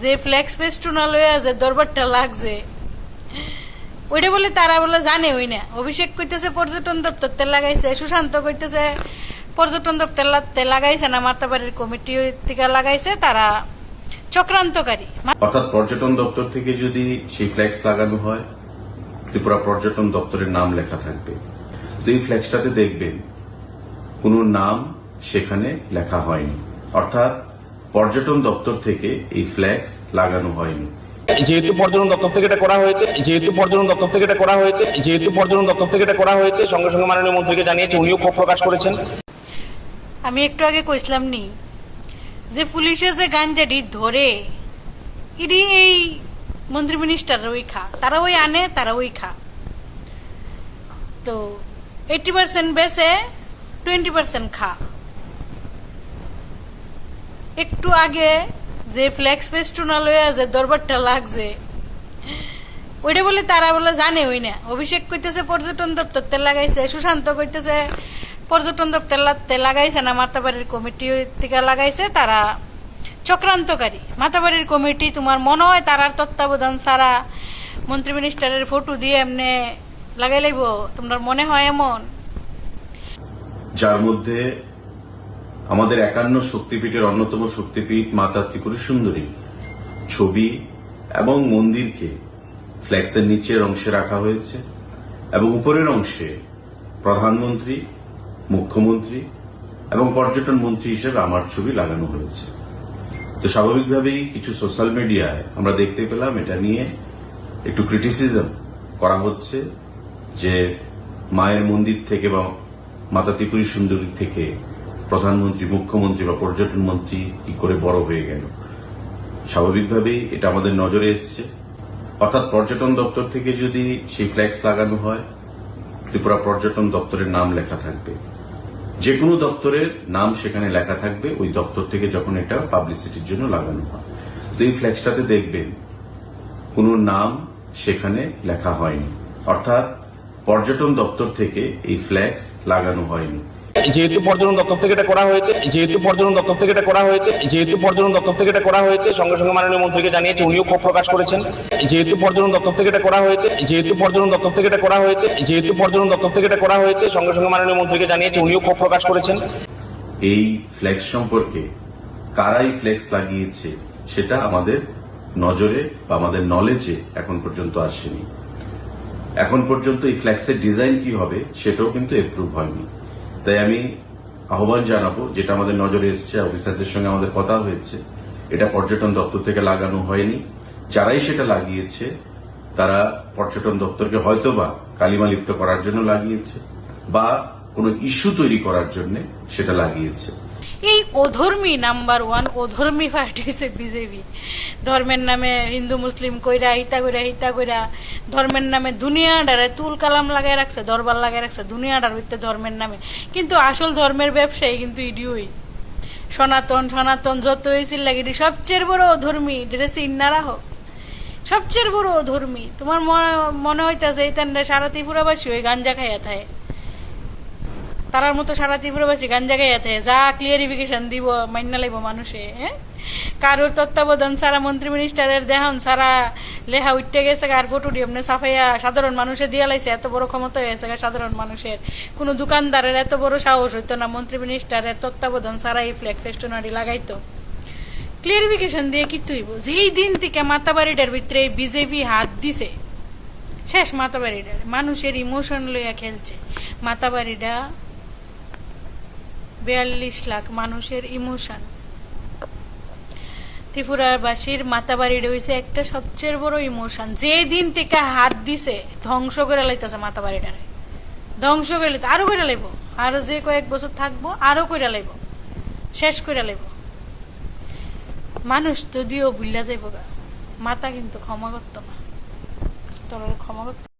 যে ফ্লেক্স ফেস্টুনা লইয়া যে দরবারটা লাগছে। ওইটা বলে তারা বলে জানে ওই না। অভিষেক কইতেছে, পর্যটন দপ্তর তে লাগাইছে। সুশান্ত কইতেছে, পর্যটন দপ্তর লা- তে লাগাইছে না, মাতাবাড়ির কমিটি থেকে লাগাইছে, তারা চক্রান্তকারী। অর্থাৎ পর্যটন দপ্তর থেকে যদি সেই ফ্ল্যাক্স লাগানো হয়, ত্রিপুরা পর্যটন দপ্তরের নাম লেখা থাকবে। তো এই ফ্ল্যাক্সটাতে দেখবেন, কোনো নাম সেখানে লেখা হয়নি। অর্থাৎ পর্যটন দপ্তর থেকে এই ফ্ল্যাক্স লাগানো হয়নি। যেহেতু পর্যটন দপ্তর থেকে এটা করা হয়েছে যেহেতু পর্যটন দপ্তর থেকে এটা করা হয়েছে যেহেতু পর্যটন দপ্তর থেকে এটা করা হয়েছে সঙ্গে সঙ্গে মাননীয় মন্ত্রীকে জানিয়েছে উনিও ক্ষোভ প্রকাশ করেছেন। আমি একটু আগে কইছিলাম নি যে পুলিশে যে গাঞ্জাটি ধরে ইডি এই মন্ত্রী মিনিস্টার ওই খা তারা ওই আনে তারা ওই খা। তো এইটি পার্সেন্ট বেসে টোয়েন্টি পার্সেন্ট খা। একটু আগে যে ফ্লেক্স ফেস্টুনা লইয়া যে দরবারটা লাগছে, ওইটা বলে তারা বলে জানে ওই না। অভিষেক কইতেছে, পর্যটন দপ্তর তে লাগাইছে, সুশান্ত কইতেছে, পর্যটন দপ্তর লা- লাগাইছে না, মাতাবাড়ির কমিটি থেকে লাগাইছে তারা চক্রান্তকারী। মাতাবাড়ির কমিটি তোমার মনে হয় তারার তত্ত্বাবধান ছাড়া মন্ত্রী মিনিস্টারের ফটো দিয়ে এমনি লাগাই লাইব? তোমার মনে হয় এমন? যার মধ্যে আমাদের একান্ন শক্তিপীঠের অন্যতম শক্তিপীঠ মাতা ত্রিপুরী সুন্দরী ছবি এবং মন্দিরকে ফ্ল্যাক্সের নিচের অংশে রাখা হয়েছে এবং উপরের অংশে প্রধানমন্ত্রী, মুখ্যমন্ত্রী এবং পর্যটন মন্ত্রী হিসেবে আমার ছবি লাগানো হয়েছে। তো স্বাভাবিকভাবেই কিছু সোশ্যাল মিডিয়ায় আমরা দেখতে পেলাম এটা নিয়ে একটু ক্রিটিসিজম করা হচ্ছে যে মায়ের মন্দির থেকে বা মাতা ত্রিপুরী সুন্দরী থেকে প্রধানমন্ত্রী, মুখ্যমন্ত্রী বা পর্যটন মন্ত্রী কি করে বড় হয়ে গেল? স্বাভাবিকভাবেই এটা আমাদের নজরে এসছে। অর্থাৎ পর্যটন দপ্তর থেকে যদি সেই ফ্ল্যাক্স লাগানো হয়, ত্রিপুরা পর্যটন দপ্তরের নাম লেখা থাকবে। যে কোনো দপ্তরের নাম সেখানে লেখা থাকবে, ওই দপ্তর থেকে যখন এটা পাবলিসিটির জন্য লাগানো হয়। তো এই ফ্ল্যাক্সটাতে দেখবেন, কোনো নাম সেখানে লেখা হয়নি। অর্থাৎ পর্যটন দপ্তর থেকে এই ফ্ল্যাক্স লাগানো হয়নি। যেহেতু পর্যটন দপ্তর থেকে এটা করা হয়েছে, যেহেতু পর্যটন দপ্তর থেকে এটা করা হয়েছে, যেহেতু পর্যটন দপ্তর থেকে এটা করা হয়েছে, সঙ্গে সঙ্গে মাননীয় মন্ত্রীকে জানিয়েছে, উনিও ক্ষোভ প্রকাশ করেছেন। যেহেতু পর্যটন দপ্তর থেকে এটা করা হয়েছে, যেহেতু পর্যটন দপ্তর থেকে এটা করা হয়েছে, যেহেতু পর্যটন দপ্তর থেকে এটা করা হয়েছে, সঙ্গে সঙ্গে মাননীয় মন্ত্রীকে জানিয়েছে, উনিও ক্ষোভ প্রকাশ করেছেন। এই ফ্ল্যাক্স সম্পর্কে কারাই ফ্ল্যাক্স লাগিয়েছে, সেটা আমাদের নজরে বা আমাদের নলেজে এখন পর্যন্ত আসেনি। এখন পর্যন্ত এই ফ্ল্যাক্সের ডিজাইন কি হবে, সেটাও কিন্তু এপ্রুভ হয়নি। তাই আমি আহ্বান জানাব, যেটা আমাদের নজরে এসছে, অফিসারদের সঙ্গে আমাদের কথা হয়েছে। এটা পর্যটন দপ্তর থেকে লাগানো হয়নি। যারাই সেটা লাগিয়েছে, তারা পর্যটন দপ্তরকে হয়তোবা কালিমালিপ্ত করার জন্য লাগিয়েছে, বা কোনো ইস্যু তৈরি করার জন্য সেটা লাগিয়েছে। এই অধর্মী নাম্বার ওয়ান, অধর্মী পার্টি হচ্ছে বিজেপি। ধর্মের নামে হিন্দু, মুসলিম কইরা, হিতা কইরা হিতা কইরা ধর্মের নামে দুনিয়াডারে তুল কালাম লাগাই রাখছে, দরবার লাগাই রাখছে, দুনিয়াডার ভিতরে ধর্মের নামে। কিন্তু আসল ধর্মের ব্যবসায়ী কিন্তু ইডিওই সনাতন সনাতন যত হয়েছিল লাগে এটি সবচেয়ে বড় অধর্মী ড্রেস ইন্নারা হোক সবচেয়ে বড় অধর্মী। তোমার মনে হইতাছে এই তান্ডা সারা ত্রিপুরাবাসী ওই গাঞ্জা খাইয়া থাকে তারার মতো সারা ত্রিপুরাবাসী গান জায়গায় আছে। যা ক্লিয়ারিফিকেশন দিব মান্য লাগব মানুষে হ্যাঁ কারোর তত্ত্বাবধান সারা মন্ত্রী মিনিস্টারের দেহন সারা লেহা উঠতে গেছে আর ফটো দিয়ে সাফাইয়া সাধারণ মানুষে দিয়া লাইছে, এত বড় ক্ষমতা হয়েছে সাধারণ মানুষের। কোনো দোকানদারের এত বড় সাহস হইতো না, মন্ত্রী মিনিস্টারের তত্ত্বাবধান সারা এই ফ্ল্যাগ ফেস্টনারি লাগাইতো। ক্লিয়ারিফিকেশন দিয়ে কি তুইব যেই দিন থেকে মাতাবাড়িটার ভিতরে বিজেপি হাত দিছে, শেষ মাতাবাড়িটার মানুষের ইমোশন লইয়া খেলছে। মাতাবাড়িটা বিয়াল্লিশ লাখ মানুষের ইমোশন। ত্রিপুরাবাসীর মাতাবাড়ি রয়েছে একটা সবচেয়ে বড় ইমোশন। যে দিন থেকে হাত দিছে, ধ্বংস করে লাইতেছে মাতাবাড়িটারে। ধ্বংস করে লাইতে আরও করে লাইব। আরও যে কয়েক বছর থাকব, আরও করে লাইব। শেষ করে লাইব। মানুষ যদিও ভুলিয়া যাইব মাতা কিন্তু ক্ষমা করতো না। তোর ক্ষমা করতো